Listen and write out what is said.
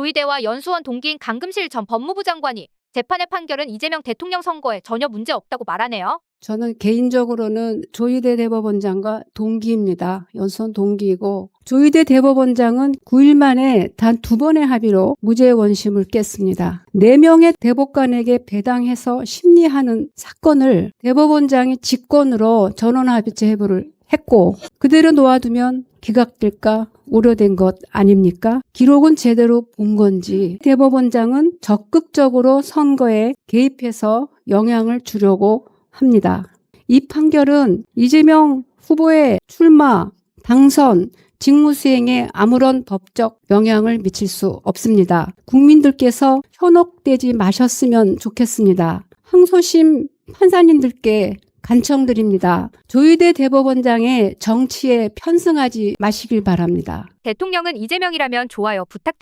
조희대와 연수원 동기인 강금실 전 법무부 장관이 재판의 판결은 이재명 대통령 선거에 전혀 문제 없다고 말하네요. 저는 개인적으로는 조희대 대법원장과 동기입니다. 연수원 동기이고 조희대 대법원장은 9일 만에 단 두 번의 합의로 무죄 원심을 깼습니다. 4명의 대법관에게 배당해서 심리하는 사건을 대법원장이 직권으로 전원합의체 해부를 했고 그대로 놓아두면 기각될까 우려된 것 아닙니까? 기록은 제대로 본 건지 대법원장은 적극적으로 선거에 개입해서 영향을 주려고 합니다. 이 판결은 이재명 후보의 출마, 당선, 직무 수행에 아무런 법적 영향을 미칠 수 없습니다. 국민들께서 현혹되지 마셨으면 좋겠습니다. 항소심 판사님들께 간청드립니다. 조희대 대법원장의 정치에 편승하지 마시길 바랍니다. 대통령은 이재명이라면 좋아요 부탁드려.